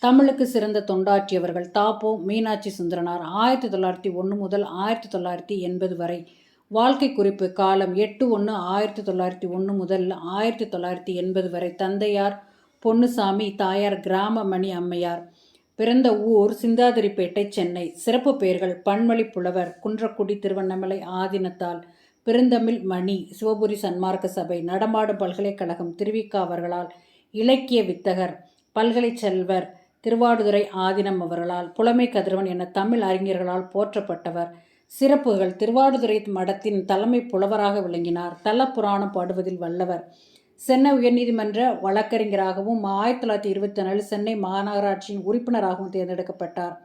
தமிழுக்கு சிறந்த தொண்டாற்றியவர்கள் தாப்போ மீனாட்சி சுந்தரனார். ஆயிரத்தி தொள்ளாயிரத்தி ஒன்று முதல் ஆயிரத்தி தொள்ளாயிரத்தி எண்பது வரை. வாழ்க்கை குறிப்பு காலம் எட்டு ஒன்று ஆயிரத்தி தொள்ளாயிரத்தி ஒன்று முதல் ஆயிரத்தி தொள்ளாயிரத்தி எண்பது வரை. தந்தையார் பொன்னுசாமி தாயார் கிராமமணி அம்மையார். பிறந்த ஊர் சிந்தாதிரிப்பேட்டை சென்னை. சிறப்பு பெயர்கள் பன்மொழி புலவர் குன்றக்குடி திருவண்ணாமலை ஆதினத்தால். பெருந்தமிழ் மணி சிவபுரி சன்மார்க்க சபை நடமாடும் பல்கலைக்கழகம் திருவிக்கா அவர்களால். இலக்கிய வித்தகர் பல்கலை செல்வர் திருவாடுதுறை ஆதினம் அவர்களால் புலமை கதிரவன் என தமிழ் அறிஞர்களால் போற்றப்பட்டவர். சிறப்புகள் திருவாடுதுறை மடத்தின் தலைமை புலவராக விளங்கினார். தல புராணம் பாடுவதில் வல்லவர். சென்னை உயர்நீதிமன்ற வழக்கறிஞராகவும் ஆயிரத்தி தொள்ளாயிரத்தி இருபத்தி நாலு சென்னை மாநகராட்சியின் உறுப்பினராகவும் தேர்ந்தெடுக்கப்பட்டார்.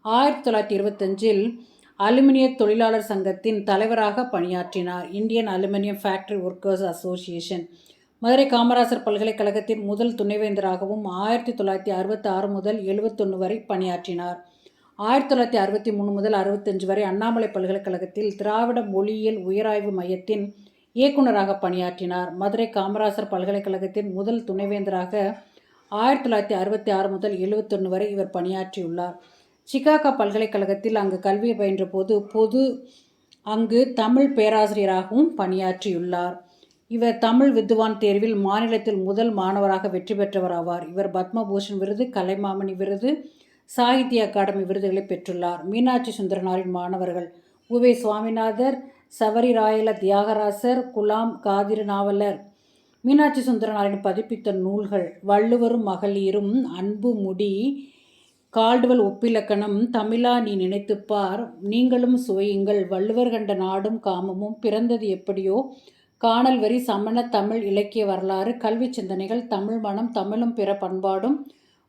ஆயிரத்தி தொள்ளாயிரத்தி இருபத்தஞ்சில் அலுமினிய தொழிலாளர் சங்கத்தின் தலைவராக பணியாற்றினார். Indian aluminium factory workers association. Madurai Kamarajar பல்கலைக்கழகத்தின் முதல் துணைவேந்தராகவும் ஆயிரத்தி தொள்ளாயிரத்தி அறுபத்தி ஆறு முதல் எழுபத்தொன்று வரை பணியாற்றினார். ஆயிரத்தி தொள்ளாயிரத்தி அறுபத்தி மூணு முதல் அறுபத்தஞ்சு வரை அண்ணாமலை பல்கலைக்கழகத்தில் திராவிட மொழியியல் உயராய்வு மையத்தின் இயக்குநராக பணியாற்றினார். மதுரை காமராசர் பல்கலைக்கழகத்தின் முதல் துணைவேந்தராக ஆயிரத்தி தொள்ளாயிரத்தி அறுபத்தி ஆறு முதல் எழுபத்தொன்று வரை இவர் பணியாற்றியுள்ளார். சிகாகா பல்கலைக்கழகத்தில் அங்கு கல்வி பயின்ற போது பொது அங்கு தமிழ் பேராசிரியராகவும் பணியாற்றியுள்ளார். இவர் தமிழ் வித்துவான் தேர்வில் மாநிலத்தில் முதல் மாணவராக வெற்றி பெற்றவர் ஆவார் இவர் பத்மபூஷன் விருது கலைமாமணி விருது சாகித்ய அகாடமி விருதுகளை பெற்றுள்ளார். மீனாட்சி சுந்தரனாரின் மாணவர்கள் உவே சுவாமிநாதர் சவரி ராயல தியாகராசர் குலாம் காதிர் நாவலர் மீனாட்சி சுந்தரனாரின் பதிப்பித்த நூல்கள் வள்ளுவரும் மகளிரும் அன்பு முடி கால்டுவல் ஒப்பிலக்கணம் தமிழா நீ நினைத்துப்பார் நீங்களும் சுவையுங்கள் வள்ளுவர் கண்ட நாடும் காமமும் பிறந்தது எப்படியோ காணல் வரி சமண தமிழ் இலக்கிய வரலாறு கல்வி சிந்தனைகள் தமிழ் மனம் தமிழும் பிற பண்பாடும்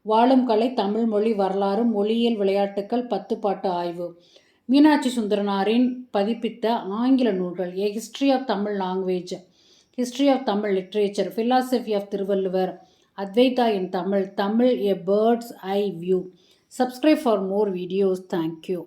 வாழும் கலை தமிழ் மொழி வரலாறு மொழியியல் விளையாட்டுக்கள் பத்து பாட்டு ஆய்வு. மீனாட்சி சுந்தரனாரின் பதிப்பித்த ஆங்கில நூல்கள் a history of Tamil language history of Tamil literature philosophy of Thiruvalluvar Advaita in Tamil Tamil a birds eye view subscribe for more videos thank you